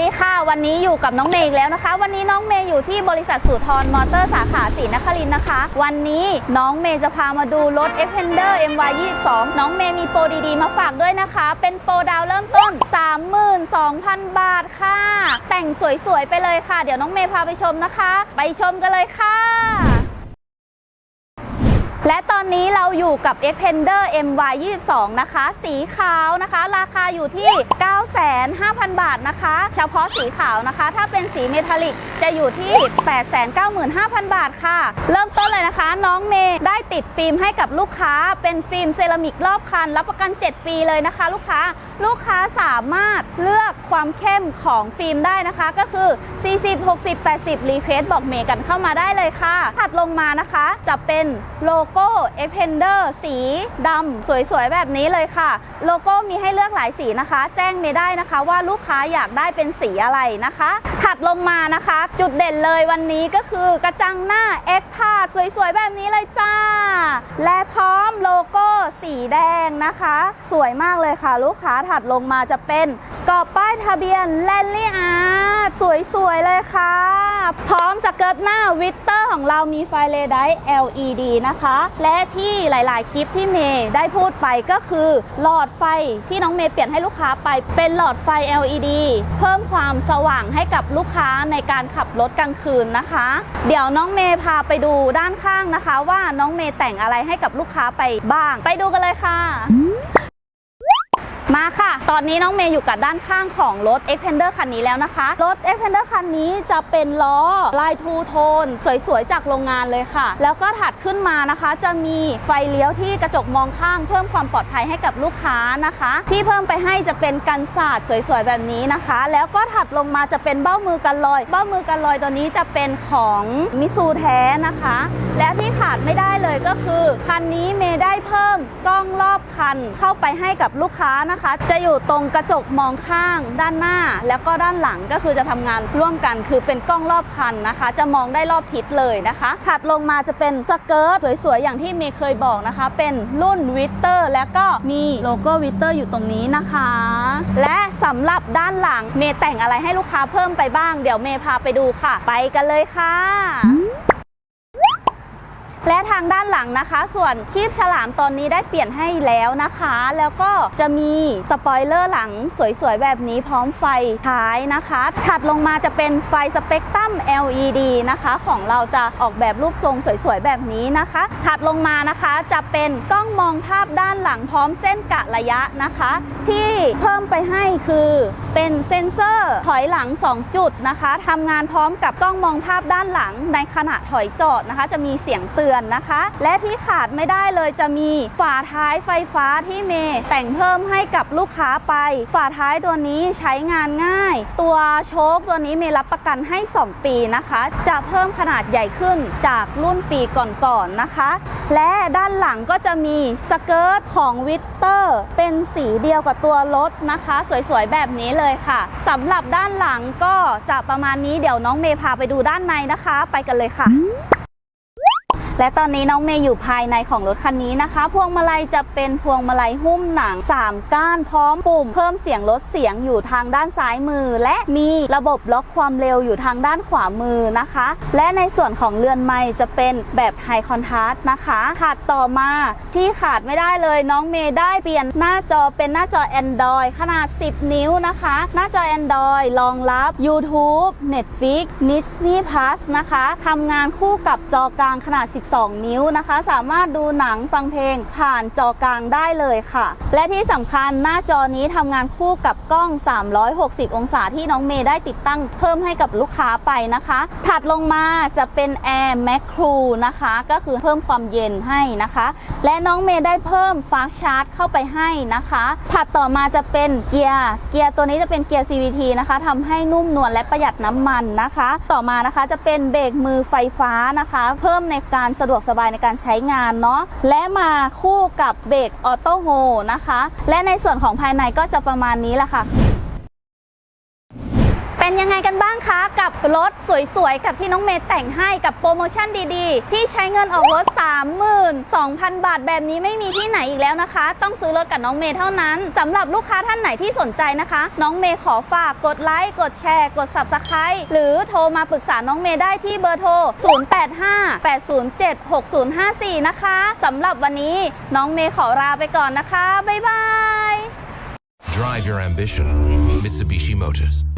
ดีค่ะ วันนี้อยู่กับน้องเมย์อีกแล้วนะคะ วันนี้น้องเมย์อยู่ที่บริษัทสุทรมอเตอร์สาขาศรีนครินนะคะ วันนี้น้องเมย์จะพามาดูรถ f p e n d e r MY 22 น้องเมย์มีโปรดีๆ มาฝากด้วยนะคะ เป็นโปรดาวเริ่มต้น 32,000 บาทค่ะ แต่งสวยๆ ไปเลยค่ะ เดี๋ยวน้องเมย์พาไปชมนะคะ ไปชมกันเลยค่ะ และตอนนี้เราอยู่กับ x p e n d e r MY 22นะคะ สีขาวนะคะ ราคาอยู่ที่ 95,000 บาทนะคะ เฉพาะสีขาวนะคะ ถ้าเป็นสีเมทัลลิกจะอยู่ที่ 895,000 บาทค่ะ เริ่มต้นเลยนะคะ น้องเมย์ได้ติดฟิล์มให้กับลูกค้า เป็นฟิล์มเซรามิกรอบคัน รับประกัน 7 ปีเลยนะคะ ลูกค้าลูกค้าสามารถเลือกความเข้มของฟิล์มได้นะคะ ก็คือ 40 60 80 รีเควสบอกเมย์กันเข้ามาได้เลยค่ะถัดลงมานะคะ จะเป็นโลโก้ e p e n d e r สีดำสวยๆ แบบนี้เลยค่ะ โลโก้มีให้เลือกหลายสีนะคะ แจ้งเมย์ได้นะคะว่าลูกค้าอยากได้เป็นสีอะไรนะคะ ถัดลงมานะคะ จุดเด่นเลยวันนี้ก็คือกระจังหน้า X พาดสวยๆ แบบนี้เลยจ้า และพร้อมโลโก้สีแดงนะคะ สวยมากเลยค่ะ ลูกค้าถัดลงมาจะเป็นกรอบป้ายทะเบียนแลนลี่อาร์ สวย ๆ เลยค่ะ พร้อมสเกิร์ตหน้าวิตเตอร์ของเรามีไฟเลได LED นะคะ และที่หลาย ๆ คลิปที่เมย์ได้พูดไปก็คือหลอดไฟที่น้องเมย์เปลี่ยนให้ลูกค้าไปเป็นหลอดไฟ LED เพิ่มความสว่างให้กับลูกค้าในการขับรถกลางคืนนะคะ เดี๋ยวน้องเมย์พาไปดูด้านข้างนะคะ ว่าน้องเมย์แต่งอะไรให้กับลูกค้าไปบ้าง ไปดูกันเลยค่ะ มาค่ะ ตอนนี้น้องเมย์อยู่กับด้านข้างของรถ x p e n d e r คันนี้แล้วนะคะ รถ x p e n d e r คันนี้จะเป็นล้อลายทูโทน สวยๆ จากโรงงานเลยค่ะ แล้วก็ถัดขึ้นมานะคะ จะมีไฟเลี้ยวที่กระจกมองข้างเพิ่มความปลอดภัยให้กับลูกค้านะคะ ที่เพิ่มไปให้จะเป็นกันศาสตร์สวยๆ แบบนี้นะคะ แล้วก็ถัดลงมาจะเป็นเบ้ามือกันลอย เบ้ามือกันลอยตัวนี้จะเป็นของมิซูแท้นะคะ และที่ขาดไม่ได้เลยก็คือคันนี้เมย์ได้เพิ่มกล้องรอบคันเข้าไปให้กับลูกค้านะคะจะอยู่ตรงกระจกมองข้าง ด้านหน้า แล้วก็ด้านหลังก็คือจะทำงานร่วมกัน คือเป็นกล้องรอบคันนะคะ จะมองได้รอบทิศเลยนะคะ ถัดลงมาจะเป็นสเกิร์ตสวยๆ อย่างที่เมย์เคยบอกนะคะ เป็นรุ่นวิเตอร์แล้วก็มีโลโก้วิเตอร์อยู่ตรงนี้นะคะ และสำหรับด้านหลังเมย์แต่งอะไรให้ลูกค้าเพิ่มไปบ้าง เดี๋ยวเมย์พาไปดูค่ะ ไปกันเลยค่ะ และทางด้านหลังนะคะ ส่วนคีบฉลามตอนนี้ได้เปลี่ยนให้แล้วนะคะ แล้วก็จะมีสปอยเลอร์หลังสวยๆ แบบนี้พร้อมไฟท้ายนะคะ ถัดลงมาจะเป็นไฟสเปกตรัม LED นะคะ ของเราจะออกแบบรูปทรงสวยๆ แบบนี้นะคะ ถัดลงมานะคะจะเป็นกล้องมองภาพด้านหลังพร้อมเส้นกะระยะนะคะ ที่เพิ่มไปให้คือ เป็นเซ็นเซอร์ถอยหลัง 2 จุดนะคะทำงานพร้อมกับกล้องมองภาพด้านหลังในขณะถอยจอดนะคะ จะมีเสียงเตือนนะคะ และที่ขาดไม่ได้เลยจะมีฝาท้ายไฟฟ้าที่เมย์แต่งเพิ่มให้กับลูกค้าไป ฝาท้ายตัวนี้ใช้งานง่าย ตัวโชคตัวนี้เมย์รับประกันให้ 2 ปีนะคะ จะเพิ่มขนาดใหญ่ขึ้นจากรุ่นปีก่อนๆนะคะ และด้านหลังก็จะมีสเกิร์ตของวิตเตอร์เป็นสีเดียวกับตัวรถนะคะ สวยๆแบบนี้เลยค่ะสำหรับด้านหลังก็จะประมาณนี้เดี๋ยวน้องเมย์พาไปดูด้านในนะคะ ไปกันเลยค่ะ และตอนนี้น้องเมย์อยู่ภายในของรถคันนี้นะคะ พวงมาลัยจะเป็นพวงมาลัยหุ้มหนัง 3 ก้านพร้อมปุ่ม เพิ่มเสียงลดเสียงอยู่ทางด้านซ้ายมือ และมีระบบล็อกความเร็วอยู่ทางด้านขวามือนะคะ และในส่วนของเรือนไม้จะเป็นแบบไฮคอนทราสต์นะคะถัดต่อมาที่ขาดไม่ได้เลยน้องเมย์ได้เปลี่ยนหน้าจอเป็นหน้าจอ Android ขนาด 10 นิ้วนะคะ หน้าจอ Android รองรับ YouTube Netflix Disney Plus นะคะทำงานคู่กับจอกลางขนาด12 นิ้วนะคะ สามารถดูหนังฟังเพลงผ่านจอกลางได้เลยค่ะ และที่สำคัญหน้าจอนี้ทำงานคู่กับกล้อง 360 องศาที่น้องเมย์ได้ติดตั้งเพิ่มให้กับลูกค้าไปนะคะ ถัดลงมาจะเป็น Air Max Cool นะคะ ก็คือเพิ่มความเย็นให้นะคะ และน้องเมย์ได้เพิ่มฟาสชาร์จเข้าไปให้นะคะ ถัดต่อมาจะเป็นเกียร์เกียร์ตัวนี้จะเป็นเกียร์ CVT นะคะทำให้นุ่มนวลและประหยัดน้ำมันนะคะ ต่อมานะคะจะเป็นเบรกมือไฟฟ้านะคะ เพิ่มในการสะดวกสบายในการใช้งานเนาะและมาคู่กับเบรกออโต้โฮนะคะ และในส่วนของภายในก็จะประมาณนี้แหละค่ะ เป็นยังไงกันบ้างคะกับรถสวยๆ กับที่น้องเมย์แต่งให้กับโปรโมชั่นดีๆ ที่ใช้เงินออกรถ 32,000 บาทแบบนี้ไม่มีที่ไหนอีกแล้วนะคะ ต้องซื้อรถกับน้องเมย์เท่านั้นสำหรับลูกค้าท่านไหนที่สนใจนะคะ น้องเมย์ขอฝากกดไลค์กดแชร์ กด subscribe หรือโทรมาปรึกษาน้องเมย์ได้ที่เบอร์โทร 0858076054 นะคะสำหรับวันนี้น้องเมย์ขอลาไปก่อนนะคะบ๊ายบาย Drive your ambition. Mitsubishi Motors.